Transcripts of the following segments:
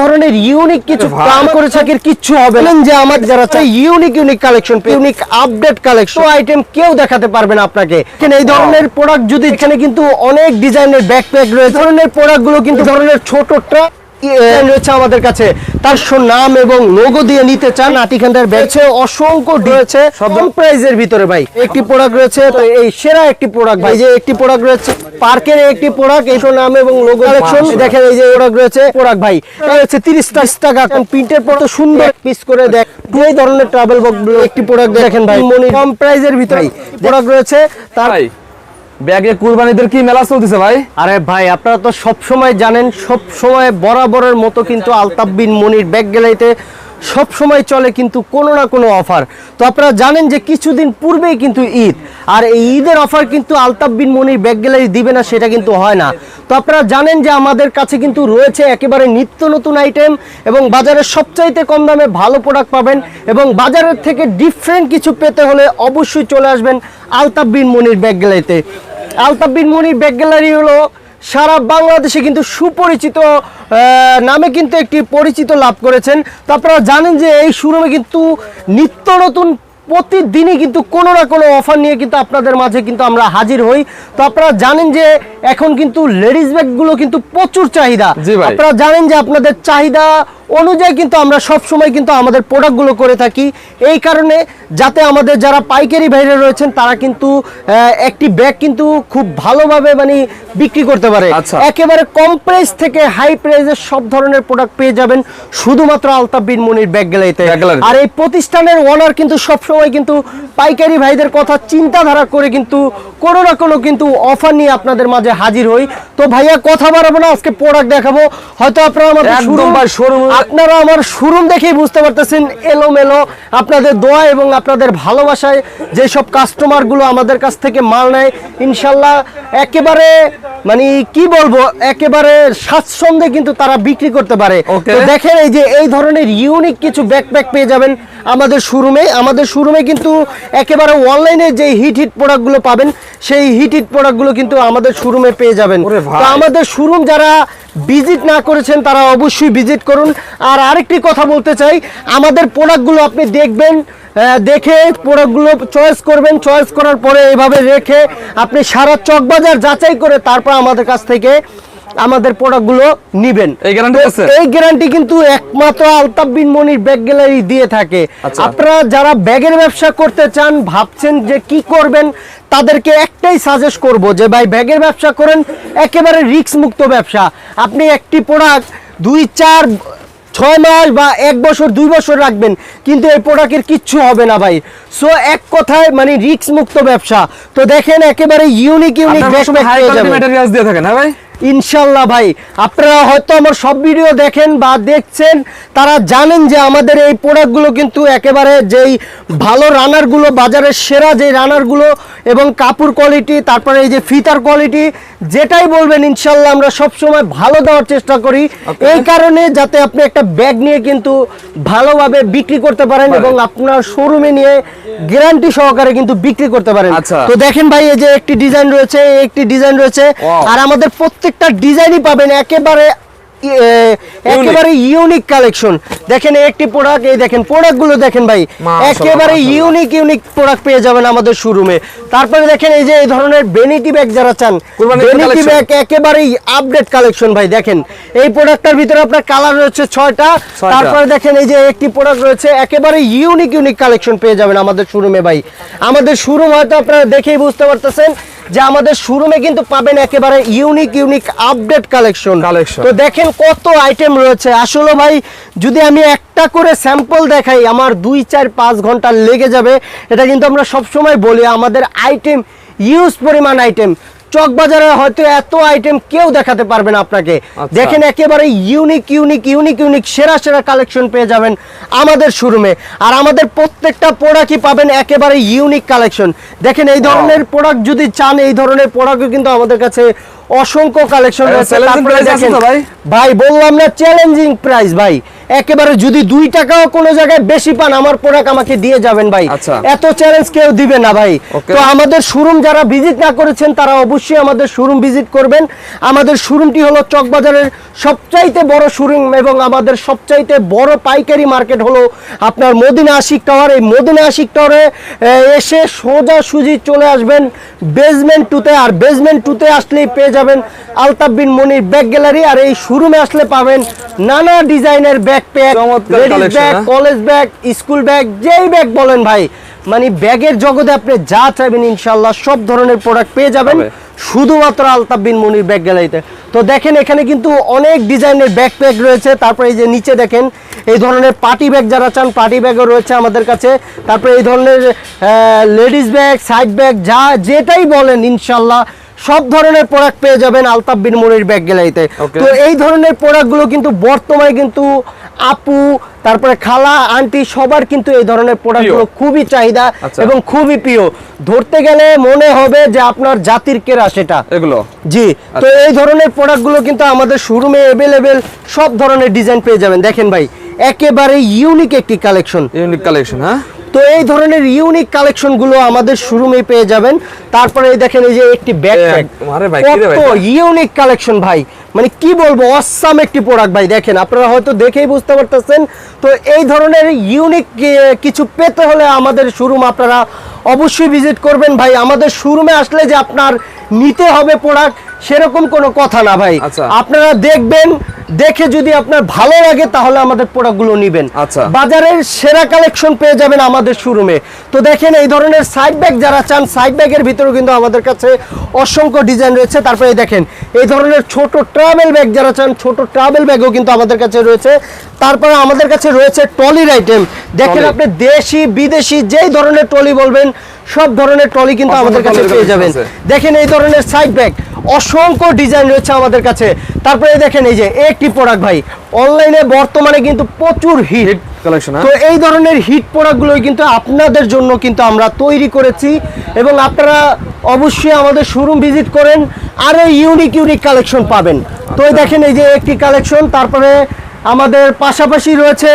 ধরনের ইউনিক কিছু। কাম করে থাকির কিচ্ছু হবে না। যে আমার যারা চাই unique unique collection unique update collection item কেউ দেখাতে পারবে না আপনাকে। এখানে এই ধরনের প্রোডাক্ট যদি এখানে কিন্তু অনেক ডিজাইনের ব্যাকপ্যাক রয়েছে। ধরনের প্রোডাক্টগুলো কিন্তু ধরনের ছোট ট্রাক রয়েছে আমাদের কাছে। তার নাম এবং লোগো দিয়ে নিতে চান আটিখান্দার ব্যাগছে অসংখ্য রয়েছে সব প্রাইজের ভিতরে ভাই। একটি প্রোডাক্ট রয়েছে তো এই সেরা একটি প্রোডাক্ট ভাই। যে একটি প্রোডাক্ট রয়েছে পার্কের একটি প্রোডাক্ট এই নাম এবং লোগো কালেকশন দেখেন এই যে প্রোডাক্ট রয়েছে প্রোডাক্ট ভাই। এটা হচ্ছে 30 টাকা প্রিন্টের পর। তো সুন্দর পিস করে দেখ। এই ধরনের ট্রাভেল বক্স একটি প্রোডাক্ট দেখেন ভাই। মনি কম প্রাইজের ভিতরে প্রোডাক্ট রয়েছে। তার ব্যাগে কুরবানিদের কি মেলা চলতেছে ভাই? আরে ভাই, আপনারা তো সব সময় জানেন সব সময় বরাবরের মতো কিন্তু আলতাফ বিন মনির ব্যাগ গ্যালারিতে সব সময় চলে কিন্তু কোনো না কোনো অফার। তো আপনারা জানেন যে কিছুদিন পূর্বেই কিন্তু ঈদ, আর এই ঈদের অফার কিন্তু আলতাফ বিন মনির ব্যাগ গ্যালারি দিবে না, সেটা কিন্তু হয় না। তো আপনারা জানেন যে আমাদের কাছে কিন্তু রয়েছে একেবারে নিত্য নতুন আইটেম এবং বাজারের সবচাইতে কম দামে ভালো প্রোডাক্ট পাবেন এবং বাজারের থেকে ডিফারেন্ট কিছু পেতে হলে অবশ্যই চলে আসবেন আলতাফ বিন মনির ব্যাগ গ্যালারিতে আলতাফ বিন মনির ব্যাগ গ্যালারি হলো সারা বাংলাদেশে কিন্তু সুপরিচিত নামে কিন্তু একটি পরিচিত লাভ করেছেন। তো আপনারা জানেন যে এই শোরুমে কিন্তু নিত্য নতুন প্রতিদিনই কিন্তু কোনো না কোনো অফার নিয়ে কিন্তু আপনাদের মাঝে কিন্তু আমরা হাজির হই। তো আপনারা জানেন যে এখন কিন্তু লেডিস ব্যাগগুলো কিন্তু প্রচুর চাহিদা। আপনারা জানেন যে আপনাদের চাহিদা অনুযায়ী কিন্তু আমরা সব সময় কিন্তু আমাদের প্রোডাক্টগুলো করে থাকি। এই কারণে যাতে আমাদের যারা পাইকারি বাইরে রয়েছেন তারা কিন্তু একটি ব্যাগ কিন্তু খুব ভালোভাবে মানে বিক্রি করতে পারে। আচ্ছা। একেবারে কম প্রাইস থেকে হাই প্রাইসের সব ধরনের প্রোডাক্ট পেয়ে যাবেন শুধুমাত্র আলতাফ বিন মনির ব্যাগ গ্যালারিতে গ্যালারিতে। আর এই প্রতিষ্ঠানের ওনার কিন্তু সবসময় কিন্তু পাইকারি ভাইদের কথা চিন্তাধারা করে কিন্তু কোনো না কোনো কিন্তু অফার নিয়ে আপনাদের মাঝে হাজির হই। তো ভাইয়া কথা বাড়াবো না আজকে প্রোডাক্ট দেখাবো। হয়তো আপনারা আমাদের showroom- আপনারা আমার শোরুম দেখেই বুঝতে পারতেছেন এলোমেলো আপনাদের দোয়া এবং আপনাদের ভালোবাসায় যেসব কাস্টমারগুলো আমাদের কাছ থেকে মাল নেয় ইনশাল্লাহ একেবারে মানে কি বলব একেবারে স্বাচ্ছন্দ্যে কিন্তু তারা বিক্রি করতে পারে. তো দেখেন এই যে এই ধরনের ইউনিক কিছু ব্যাকপ্যাক পেয়ে যাবেন আমাদের শোরুমে আমাদের শোরুমে কিন্তু একেবারে অনলাইনে যে হিট হিট প্রোডাক্টগুলো পাবেন সেই হিট হিট প্রোডাক্টগুলো কিন্তু আমাদের শোরুমে পেয়ে যাবেন। তো আমাদের শোরুম যারা ভিজিট না করেছেন তারা অবশ্যই ভিজিট করুন। আর আরেকটি কথা বলতে চাই আমাদের প্রোডাক্টগুলো আপনি দেখবেন দেখে প্রোডাক্টগুলো চয়েস করবেন চয়েস করার পরে এইভাবে রেখে আপনি সারা চকবাজার যাচাই করে তারপর আমাদের কাছ থেকে আমাদের প্রোডাক্টগুলো নিবেন। এই তো আছে? এই গ্যারান্টি কিন্তু একমাত্র আলতাফ বিন মনির ব্যাগ গ্যালারি দিয়ে থাকে। আচ্ছা। আপনারা যারা ব্যাগের ব্যবসা করতে চান ভাবছেন যে কি করবেন তাদেরকে একটাই সাজেস্ট করব যে ভাই ব্যাগের ব্যবসা করেন একেবারে রিস্ক মুক্ত ব্যবসা। আপনি একটি প্রোডাক্ট দুই চার ছয় মাস বা এক বছর দুই বছর রাখবেন কিন্তু এই প্রোডাক্টের কিচ্ছু হবে না ভাই। সো এক কথায় মানে রিস্ক মুক্ত ব্যবসা। তো দেখেন একেবারে ইউনিক ইউনিক সবসময় হাই কোয়ালিটি ম্যাটেরিয়ালস দিয়ে থাকেন হ্যাঁ ভাই? ইনশাল্লাহ ভাই। আপনারা হয়তো আমার সব ভিডিও দেখেন বা দেখছেন তারা জানেন যে আমাদের এই প্রোডাক্টগুলো কিন্তু একেবারে যেই ভালো রানারগুলো বাজারের সেরা যে রানারগুলো এবং কাপড় কোয়ালিটি তারপরে এই যে ফিতার কোয়ালিটি যেটাই বলবেন ইনশাল্লাহ আমরা সব সময় ভালো দেওয়ার চেষ্টা করি। এই কারণে যাতে আপনি একটা ব্যাগ নিয়ে কিন্তু ভালোভাবে বিক্রি করতে পারেন এবং আপনার শোরুমে নিয়ে গ্যারান্টি সহকারে কিন্তু বিক্রি করতে পারেন। আচ্ছা। তো দেখেন ভাই এই যে একটি ডিজাইন রয়েছে একটি ডিজাইন রয়েছে। আর আমাদের প্রত্যেকটা ডিজাইনই পাবেন একেবারে একেবারে ইউনিক কালেকশন দেখেন এই একটি প্রোডাক্ট এই দেখেন প্রোডাক্টগুলো দেখেন ভাই একেবারে ইউনিক ইউনিক প্রোডাক্ট পেয়ে যাবেন আমাদের শোরুমে তারপরে দেখেন এই যে এই ধরনের বেনিটি ব্যাগ যারা চান বেনিটি ব্যাগ একেবারেই আপডেট কালেকশন ভাই দেখেন। এই প্রোডাক্টটার ভিতরে আপনার কালার রয়েছে ছয়টা। ছয়টা। তারপরে দেখেন এই যে একটি প্রোডাক্ট রয়েছে একেবারে ইউনিক ইউনিক কালেকশন পেয়ে যাবেন আমাদের শোরুমে ভাই। আমাদের শোরুম হয়তো আপনারা দেখেই বুঝতে পারতেছেন যে আমাদের শোরুমে কিন্তু পাবেন একেবারে unique unique update collection collection তো দেখেন কত আইটেম রয়েছে। আসলে ভাই যদি আমি একটা করে স্যাম্পল দেখাই আমার দুই চার পাঁচ ঘণ্টা লেগে যাবে। এটা কিন্তু আমরা সবসময় বলি আমাদের আইটেম ইউজ পরিমাণ আইটেম চকবাজারে হয়তো এত আইটেম কেউ দেখাতে পারবে না আপনাকে। আচ্ছা। দেখেন একেবারে ইউনিক ইউনিক ইউনিক ইউনিক সেরা সেরা কালেকশন পেয়ে যাবেন আমাদের শোরুমে। আর আমাদের প্রত্যেকটা প্রোডাক্টই পাবেন একেবারে ইউনিক কালেকশন দেখেন এই ধরনের প্রোডাক্ট যদি চান এই ধরনের প্রোডাক্টও কিন্তু আমাদের কাছে অসংখ্য কালেকশন রয়েছে? ভাই? বললাম না চ্যালেঞ্জিং প্রাইস ভাই। একেবারে যদি দুই টাকাও কোনো জায়গায় বেশি পান আমার প্রোডাক্ট আমাকে দিয়ে যাবেন ভাই। আচ্ছা। এত চ্যালেঞ্জ কেউ দিবে না ভাই। তো আমাদের শোরুম যারা ভিজিট না করেছেন তারা অবশ্যই আমাদের শোরুম ভিজিট করবেন। আমাদের শোরুমটি হলো চকবাজারের সবচাইতে বড় শোরুম এবং আমাদের সবচাইতে বড় পাইকারি মার্কেট হলো আপনার মদিনা আশিক টাওয়ার এই মদিনা আশিক টাওয়ারে এসে সোজা সুজি চলে আসবেন বেসমেন্ট টুতে আর বেসমেন্ট টুতে আসলেই পেয়ে যাবেন আলতাফ বিন মনির ব্যাগ গ্যালারি আর এই শোরুমে আসলে পাবেন নানা ডিজাইনের ব্যাকপ্যাক লেডিস ব্যাগ হ্যাঁ? কলেজ ব্যাগ স্কুল ব্যাগ যেই ব্যাগ বলেন ভাই মানে ব্যাগের জগতে আপনি যা চাইবেন ইনশাল্লাহ সব ধরনের প্রোডাক্ট পেয়ে যাবেন শুধুমাত্র আলতাফ বিন মনির ব্যাগ গ্যালারিতে তো দেখেন এখানে কিন্তু অনেক ডিজাইনের ব্যাগ প্যাক রয়েছে তারপরে এই যে নিচে দেখেন এই ধরনের পার্টি ব্যাগ যারা চান পার্টি ব্যাগও রয়েছে আমাদের কাছে তারপরে এই ধরনের লেডিস ব্যাগ সাইড ব্যাগ যা যেটাই বলেন ইনশাল্লাহ সব ধরনের প্রোডাক্ট পেয়ে যাবেন আলতাফ বিন মনির ব্যাগ গ্যালারিতে। তো এই ধরনের প্রোডাক্টগুলো কিন্তু বর্তমানে কিন্তু আপু তারপরে খালা আন্টি সবার কিন্তু এই ধরনের প্রোডাক্টগুলো খুবই চাহিদা আচ্ছা। এবং খুবই প্রিয়। ধরতে গেলে মনে হবে যে আপনার জাতির কেরা সেটা। এগুলো? জি। তো আচ্ছা। এই ধরনের প্রোডাক্টগুলো কিন্তু আমাদের শোরুমে অ্যাভেলেবেল সব ধরনের ডিজাইন পেয়ে যাবেন। দেখেন ভাই একেবারে ইউনিক একটি কালেকশন ইউনিক কালেকশন হ্যাঁ? তো এই ধরনের ইউনিক কালেকশনগুলো আমাদের শোরুমে পেয়ে যাবেন। তারপরে দেখেন এই যে একটি? কত ইউনিক কালেকশন ভাই। মানে কি বলব অসাম একটি প্রোডাক্ট ভাই দেখেন আপনারা হয়তো দেখেই বুঝতে পারতেছেন। তো এই ধরনের ইউনিক কিছু পেতে হলে আমাদের শোরুম আপনারা অবশ্যই ভিজিট করবেন ভাই। আমাদের শোরুমে আসলে যে আপনার নিতে হবে প্রোডাক্ট সেরকম কোনো কথা না ভাই। আচ্ছা। আপনারা দেখবেন দেখে যদি আপনার ভালো লাগে তাহলে আমাদের প্রোডাক্টগুলো নেবেন। আচ্ছা। বাজারের সেরা কালেকশন পেয়ে যাবেন আমাদের শোরুমে। তো দেখেন এই ধরনের সাইড ব্যাগ যারা চান সাইড ব্যাগের ভিতরেও কিন্তু আমাদের কাছে অসংখ্য ডিজাইন রয়েছে। তারপরে দেখেন এই ধরনের ছোট ট্রাভেল ব্যাগ যারা চান ছোট ট্রাভেল ব্যাগও কিন্তু আমাদের কাছে রয়েছে। তারপরে আমাদের কাছে রয়েছে টলির আইটেম দেখেন আপনি দেশি বিদেশি যেই ধরনের টলি বলবেন সব ধরনের টলি কিন্তু আমাদের কাছে পেয়ে যাবেন। দেখেন এই ধরনের সাইড ব্যাগ অসংখ্য ডিজাইন রয়েছে আমাদের কাছে। তারপরে দেখেন এই যে একটি প্রোডাক্ট ভাই অনলাইনে বর্তমানে কিন্তু প্রচুর হিট কালেকশন তো হ্যাঁ। এই ধরনের হিট প্রোডাক্টগুলোই কিন্তু আপনাদের জন্য কিন্তু আমরা তৈরি করেছি এবং আপনারা অবশ্যই আমাদের শোরুম ভিজিট করেন আরও ইউনিক ইউনিক কালেকশন পাবেন। তো এই দেখেন এই যে একটি কালেকশন তারপরে আমাদের পাশাপাশি রয়েছে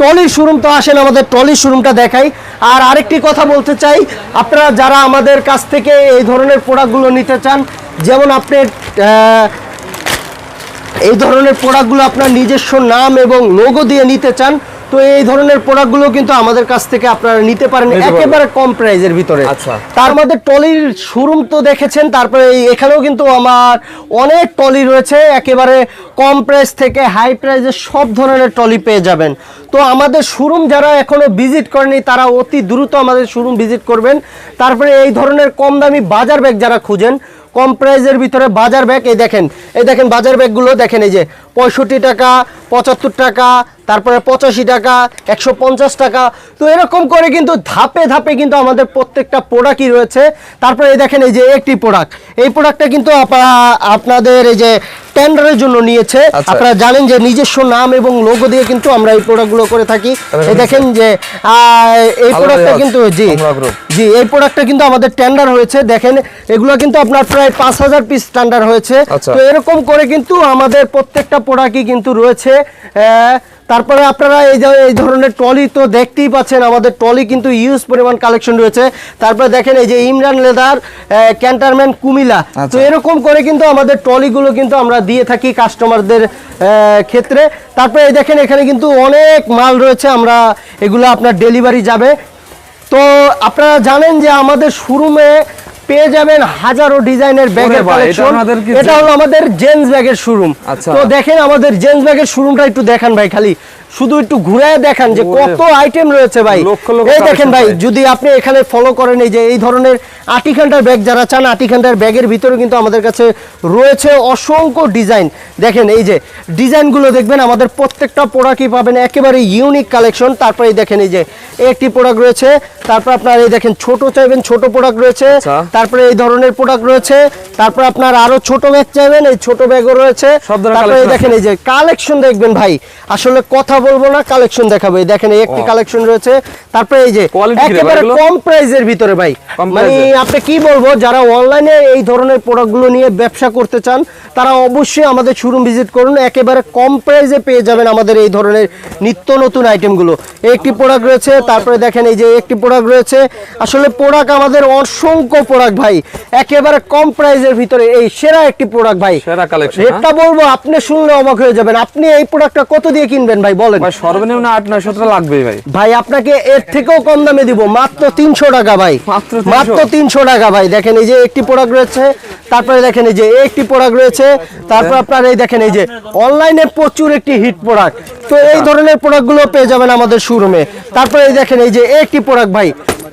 টলির শোরুম তো আসেন আমাদের টলির শোরুমটা দেখাই। আর আরেকটি কথা বলতে চাই আপনারা যারা আমাদের কাছ থেকে এই ধরনের প্রোডাক্টগুলো নিতে চান যেমন আপনি এই ধরনের প্রোডাক্টগুলো আপনার নিজস্ব নাম এবং লোগো দিয়ে নিতে চান তো এই ধরনের প্রোডাক্টগুলো কিন্তু আমাদের কাছ থেকে আপনারা নিতে পারেন একেবারে কম প্রাইজের ভিতরে। আচ্ছা। তার মধ্যে টলির শোরুম তো দেখেছেন তারপরে এখানেও কিন্তু আমার অনেক টলি রয়েছে একেবারে কম প্রাইস থেকে হাই প্রাইসের সব ধরনের টলি পেয়ে যাবেন। তো আমাদের শোরুম যারা এখনও ভিজিট করেনি তারা অতি দ্রুত আমাদের শোরুম ভিজিট করবেন। তারপরে এই ধরনের কম দামি বাজার ব্যাগ যারা খুঁজেন কম প্রাইজের ভিতরে বাজার ব্যাগ, এই দেখেন এই দেখেন বাজার ব্যাগগুলো, দেখেন এই যে পঁয়ষট্টি টাকা, পঁচাত্তর টাকা, তারপরে পঁচাশি টাকা, একশো পঞ্চাশ টাকা। তো এরকম করে কিন্তু ধাপে ধাপে কিন্তু আমাদের প্রত্যেকটা প্রোডাক্টই রয়েছে। তারপরে এই দেখেন এই যে একটি প্রোডাক্ট এই প্রোডাক্টটা কিন্তু আপা- আপনাদের এই যে টেন্ডারের জন্য নিয়েছে। আচ্ছা। আপনারা জানেন যে নিজস্ব নাম এবং লোগো দিয়ে কিন্তু আমরা এই প্রোডাক্টগুলো করে থাকি। দেখেন যে আহ, এই প্রোডাক্টটা কিন্তু জি। জি এই প্রোডাক্টটা কিন্তু আমাদের টেন্ডার হয়েছে। দেখেন এগুলো কিন্তু আপনার প্রায় পাঁচ হাজার পিস টেন্ডার হয়েছে। আচ্ছা। তো এরকম করে কিন্তু আমাদের প্রত্যেকটা প্রোডাক্টই কিন্তু রয়েছে। আহ, তারপরে আপনারা এই যে এই ধরনের ট্রলি তো দেখতেই পাচ্ছেন আমাদের ট্রলি কিন্তু ইউজ পরিমাণ কালেকশন রয়েছে। তারপরে দেখেন এই যে ইমরান লেদার ক্যান্টারম্যান কুমিলা তো আচ্ছা। এরকম করে কিন্তু আমাদের ট্রলিগুলো কিন্তু আমরা দিয়ে থাকি কাস্টমারদের ক্ষেত্রে। তারপরে এই দেখেন এখানে কিন্তু অনেক মাল রয়েছে আমরা এগুলো আপনার ডেলিভারি যাবে। তো আপনারা জানেন যে আমাদের শোরুমে পেয়ে যাবেন হাজারো ডিজাইনের ব্যাগের কালেকশন এটা হলো আমাদের জেন্টস ব্যাগের শোরুম। তো দেখেন আমাদের জেন্টস ব্যাগের শোরুমটা একটু দেখান ভাই খালি। শুধু একটু ঘুরে দেখান যে কত আইটেম রয়েছে ভাই। এই দেখেন ভাই। যদি আপনি এখানে ফলো করেন এই যে এই ধরনের আটিখান্ডার ব্যাগ যারা চান আটিখান্ডার ব্যাগের ভিতরে কিন্তু আমাদের কাছে রয়েছে অসংখ্য ডিজাইন দেখেন এই যে ডিজাইনগুলো দেখবেন আমাদের প্রত্যেকটা প্রোডাক্টই পাবেন একেবারে ইউনিক কালেকশন তারপরে এই দেখেন এই যে একটি প্রোডাক্ট রয়েছে তারপর আপনার এই দেখেন ছোট চাইবেন ছোট প্রোডাক্ট রয়েছে। আচ্ছা। তারপরে এই ধরনের প্রোডাক্ট রয়েছে। তারপর আপনার আরও ছোট ব্যাগ চাইবেন এই ছোট ব্যাগও রয়েছে। তারপরে দেখেন এই যে কালেকশন দেখবেন ভাই। আসলে কথা বলব না কালেকশন দেখাবো। এই দেখেন এই একটি কালেকশন রয়েছে। তারপরে এই যে একেবারে? কম প্রাইজের ভিতরে ভাই। মানে আপনি কি বলব যারা অনলাইনে এই ধরনের প্রোডাক্টগুলো নিয়ে ব্যবসা করতে চান তারা অবশ্যই আমাদের শোরুম ভিজিট করুন। একেবারে কম প্রাইসে পেয়ে যাবেন আমাদের এই ধরনের নিত্য নতুন আইটেমগুলো এই একটি প্রোডাক্ট রয়েছে তারপরে দেখেন এই যে একটি প্রোডাক্ট রয়েছে। আসলে প্রোডাক্ট আমাদের অসংখ্য প্রোডাক্ট ভাই। একেবারে কম প্রাইসের ভিতরে এই সেরা একটি প্রোডাক্ট ভাই। সেরা কালেকশন রেটটা বলব আপনি শুনলে অবাক হয়ে যাবেন। আপনি এই প্রোডাক্টটা কত দিয়ে কিনবেন ভাই বলেন। ভাই সর্বনিম্ন আট নয়শো টাকা লাগবেই ভাই। ভাই আপনাকে এর থেকেও কম দামে দিব মাত্র তিনশো টাকা ভাই। মাত্র 300 মাত্র তিনশো টাকা ভাই। দেখেন এই যে একটি প্রোডাক্ট রয়েছে তারপরে দেখেন এই যে একটি প্রোডাক্ট রয়েছে তারপর আপনার এই দেখেন এই যে অনলাইনে প্রচুর একটি হিট প্রোডাক্ট তো এই ধরনের প্রোডাক্টগুলো পেয়ে যাবেন আমাদের শোরুমে তারপরে এই দেখেন এই যে একটি প্রোডাক্ট ভাই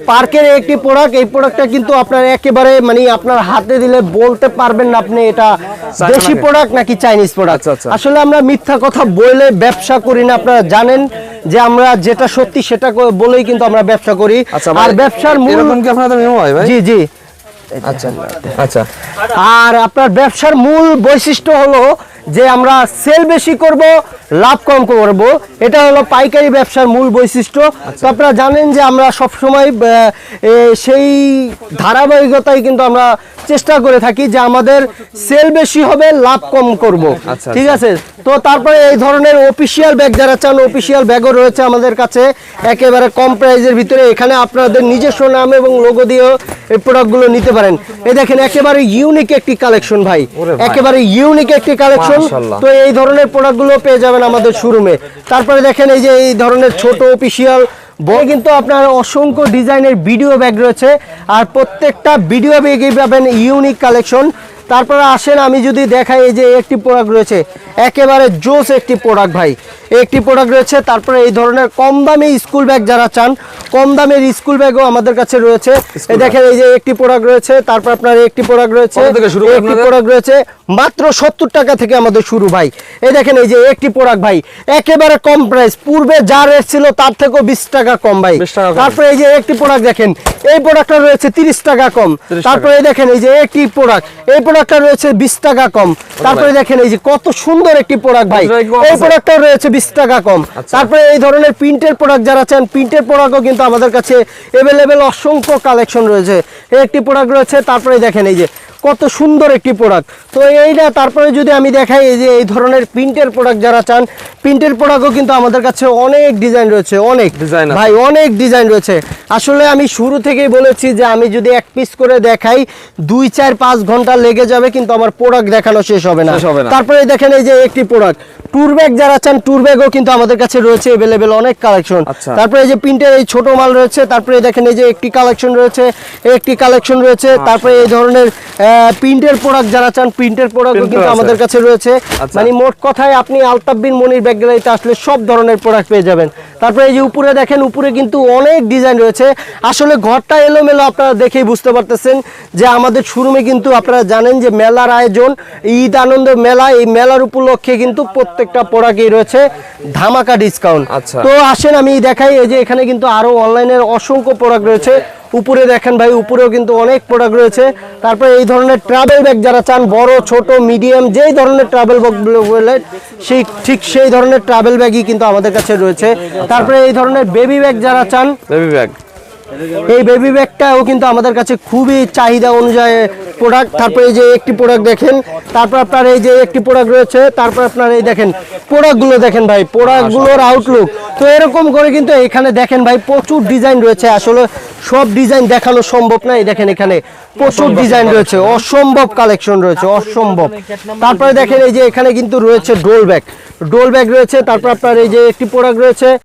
পার্কের একটি প্রোডাক্ট এই প্রোডাক্টটা কিন্তু আপনার একেবারে মানে আপনার হাতে দিলে বলতে পারবেন না আপনি এটা দেশি প্রোডাক্ট নাকি চাইনিজ প্রোডাক্ট? আচ্ছা, আচ্ছা। আসলে আমরা মিথ্যা কথা বলে ব্যবসা করি না আপনারা জানেন যে আমরা যেটা সত্যি সেটা বলেই কিন্তু আমরা ব্যবসা করি। আচ্ছা আর ব্যবসার মূল কি আপনাদের মেমো হয় ভাই? জি জি। আচ্ছা আচ্ছা। আর আপনার ব্যবসার মূল বৈশিষ্ট্য হলো যে আমরা সেল বেশি করব, লাভ কম করব। এটা হলো পাইকারি ব্যবসার মূল বৈশিষ্ট্য। তো আপনারা জানেন যে আমরা সবসময় সেই ধারাবাহিকতায় কিন্তু আমরা চেষ্টা করে থাকি যে আমাদের সেল বেশি হবে লাভ কম করব। আচ্ছা, ঠিক আছে? তো তারপরে এই ধরনের অফিসিয়াল ব্যাগ যারা চান অফিসিয়াল ব্যাগও রয়েছে আমাদের কাছে। একেবারে কম প্রাইজের ভিতরে এখানে আপনাদের নিজস্ব নাম এবং লোগো দিয়েও এই প্রোডাক্টগুলো নিতে পারেন। এই দেখেন একেবারে ইউনিক একটি কালেকশন ভাই। একেবারে ইউনিক একটি কালেকশন তো এই ধরনের প্রোডাক্টগুলো পেয়ে যাবেন আমাদের শোরুমে তারপরে দেখেন এই যে এই ধরনের ছোট অফিসিয়াল বই কিন্তু আপনার অসংখ্য ডিজাইনের ভিডিও ব্যাগ রয়েছে। আর প্রত্যেকটা ভিডিও ব্যাগে পাবেন ইউনিক কালেকশন তারপরে আসেন আমি যদি দেখাই এই যে একটি প্রোডাক্ট রয়েছে একেবারে জোস একটি প্রোডাক্ট ভাই। একটি প্রোডাক্ট রয়েছে তারপরে এই ধরনের কম দামে স্কুল ব্যাগ যারা চান কম দামের স্কুল ব্যাগও আমাদের কাছে রয়েছে। এই দেখেন এই যে একটি প্রোডাক্ট রয়েছে তারপর আপনার একটি প্রোডাক্ট রয়েছে একটি প্রোডাক্ট রয়েছে মাত্র সত্তর টাকা থেকে আমাদের শুরু ভাই। এই দেখেন এই যে একটি প্রোডাক্ট ভাই একেবারে কম প্রাইস পূর্বে যা রেট ছিল তার থেকেও বিশ টাকা কম ভাই। 20 টাকা কম। তারপরে এই যে একটি প্রোডাক্ট দেখেন এই প্রোডাক্টটা রয়েছে তিরিশ টাকা কম। তারপরে এই দেখেন এই যে একটি প্রোডাক্ট এই প্রোডাক্টটা রয়েছে বিশ টাকা কম। তারপরে দেখেন এই যে কত সুন্দর একটি প্রোডাক্ট ভাই। এই প্রোডাক্টটা রয়েছে বিশ টাকা কম। আচ্ছা। তারপরে এই ধরনের প্রিন্টের প্রোডাক্ট যারা চান প্রিন্টের প্রোডাক্টও কিন্তু আমাদের কাছে অ্যাভেলেবেল অসংখ্য কালেকশন রয়েছে। একটি প্রোডাক্ট রয়েছে তারপরে দেখেন এই যে কত সুন্দর একটি প্রোডাক্ট তো এইটা তারপরে যদি আমি দেখাই এই যে এই ধরনের প্রিন্টের প্রোডাক্ট যারা চান প্রিন্টের প্রোডাক্টও কিন্তু আমাদের কাছে অনেক ডিজাইন রয়েছে অনেক। ডিজাইন ভাই অনেক ডিজাইন রয়েছে। আসলে আমি শুরু থেকেই বলেছি যে আমি যদি এক পিস করে দেখাই দুই চার পাঁচ ঘণ্টা লেগে যাবে কিন্তু আমার প্রোডাক্ট দেখানো শেষ হবে না। শেষ হবে না। তারপরে দেখেন এই যে একটি প্রোডাক্ট ট্যুর ব্যাগ যারা চান ট্যুর ব্যাগও কিন্তু আমাদের কাছে রয়েছে অ্যাভেলেবেল অনেক কালেকশন আচ্ছা। তারপরে এই যে প্রিন্টের এই ছোট মাল রয়েছে তারপরে দেখেন এই যে একটি কালেকশন রয়েছে একটি কালেকশন রয়েছে তারপরে এই ধরনের প্রিন্টের প্রোডাক্ট যারা চান প্রিন্টের প্রোডাক্টও কিন্তু আমাদের কাছে রয়েছে। আচ্ছা। মানে মোট কথায় আপনি আলতাফ বিন মনির ব্যাগ গ্যালারিতে আসলে সব ধরনের প্রোডাক্ট পেয়ে যাবেন। তারপরে এই যে উপরে দেখেন উপরে কিন্তু অনেক ডিজাইন রয়েছে। আসলে ঘরটা এলোমেলো আপনারা দেখেই বুঝতে পারতেছেন যে আমাদের শোরুমে কিন্তু আপনারা জানেন যে মেলার আয়োজন ঈদ আনন্দ মেলা এই মেলার উপলক্ষে কিন্তু প্রত্যেকটা প্রোডাক্টই রয়েছে ধামাকা ডিসকাউন্ট আচ্ছা। তো আসেন আমি দেখাই এই যে এখানে কিন্তু আরও অনলাইনের অসংখ্য প্রোডাক্ট রয়েছে। উপরে দেখেন ভাই উপরেও কিন্তু অনেক প্রোডাক্ট রয়েছে। তারপরে এই ধরনের ট্রাভেল ব্যাগ যারা চান বড় ছোট মিডিয়াম যেই ধরনের ট্রাভেল ব্যাগ বললেন সেই ঠিক সেই ধরনের ট্রাভেল ব্যাগই কিন্তু আমাদের কাছে রয়েছে। তারপরে এই ধরনের বেবি ব্যাগ যারা চান বেবি ব্যাগ এই বেবি ব্যাগটাও কিন্তু আমাদের কাছে খুবই চাহিদা অনুযায়ী প্রোডাক্ট তারপর এই যে একটি প্রোডাক্ট দেখেন, তারপর আপনার এই যে একটি প্রোডাক্ট রয়েছে, তারপর আপনার এই দেখেন প্রোডাক্টগুলো দেখেন ভাই প্রোডাক্টগুলোর আউটলুক তো এরকম করে কিন্তু এখানে দেখেন ভাই, প্রচুর ডিজাইন রয়েছে। আসলে সব ডিজাইন দেখানো সম্ভব না, এই দেখেন এখানে প্রচুর ডিজাইন রয়েছে। অসম্ভব কালেকশন রয়েছে, অসম্ভব। তারপরে দেখেন এই যে এখানে কিন্তু রয়েছে ডোল ব্যাগ ডোল ব্যাগ রয়েছে, তারপর আপনার এই যে একটি প্রোডাক্ট রয়েছে।